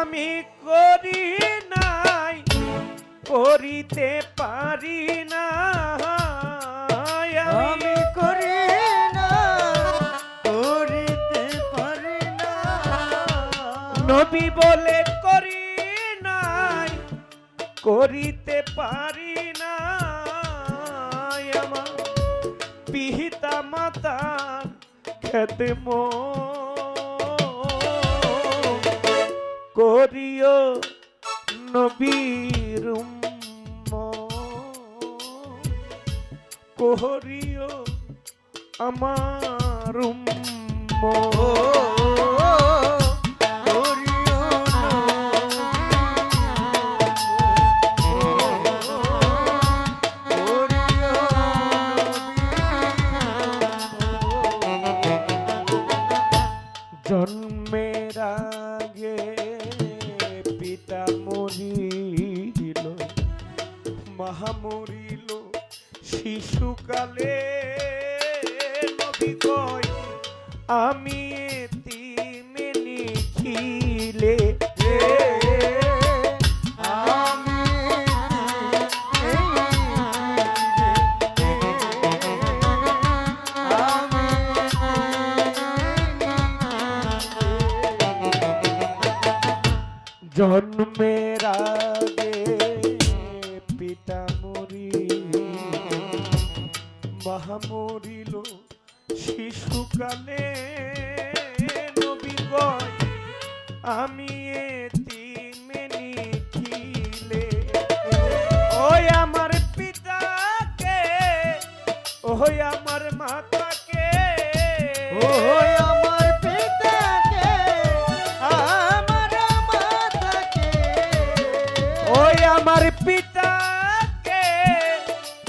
আমি করি নাই, করিতে পারি না আমি করি না করিতে পারি না নবী বলে করি নাই, করিতে পারি না পিহিতা মাতা খেতে করিও নবীর কোহরিও আমার মরিল মহা মরিল শিশুকালে নবী কয় আমি এতিমে নিখিলে জন্মের আগে পিতা মরিল মহা মরিল শিশুকালে নবী কয় আমি ওই আমার পিতাকে, ওই আমার মাতাকে ও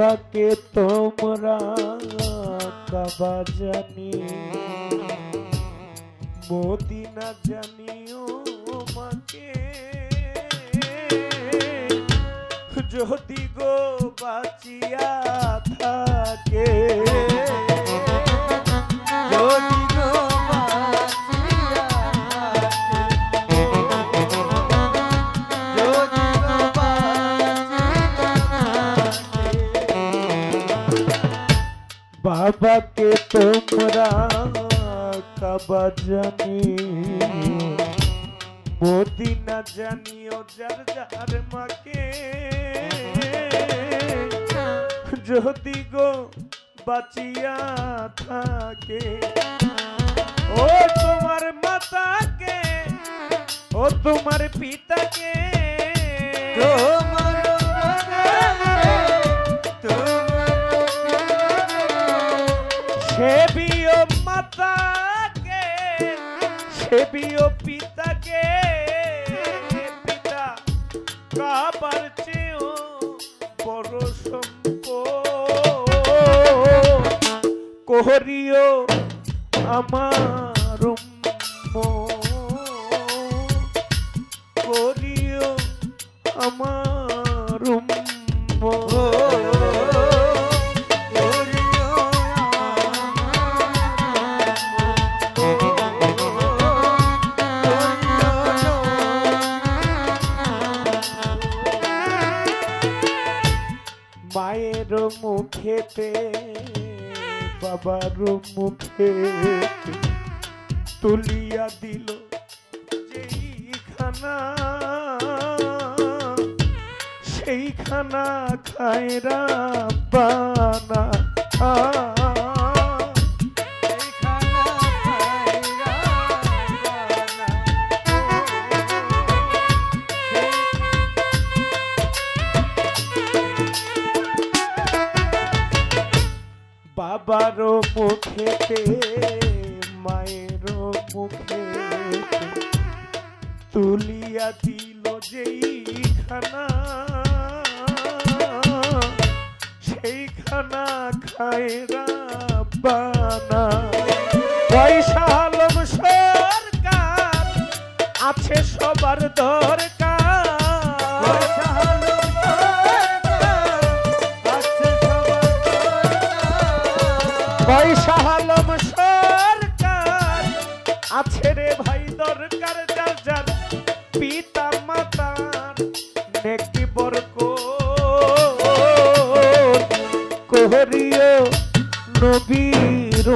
বাবাকে তোমরা কাবা জানি মদিনা জানিও মাকে। যদি গো বাঁচিয়া থাকে। থাকে, বাবাকে তোমরা কাবা জানি। মদিনা জানিও যার যার মাকে। যদি গো বাঁচিয়া থাকে ও তোমার মাতাকে ও তোমার পিতাকে সেবিও পিতাকে পিতা কাবার চেয়েও বড় সম্পদ কোহরিও আমার উম্মত। আমার মায়ের মুখেতে বাবার মুখে তুলিয়া দিল সেইখানা সেইখানা সেই খানা খায়রা বানা। বাবারও মুখেতে মায়ের মুখে তুলিয়া দিল যেই খানা সেই খানা খায় পয়সা আলম সরকার আছে সবার দরকার। নবীর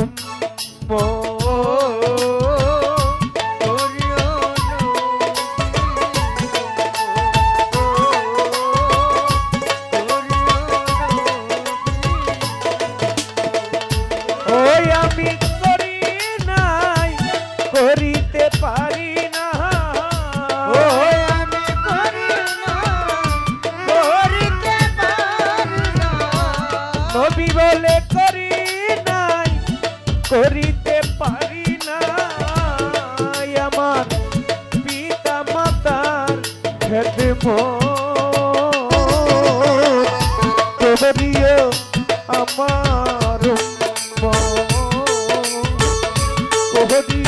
মাতার খেদম করিও আমার আমার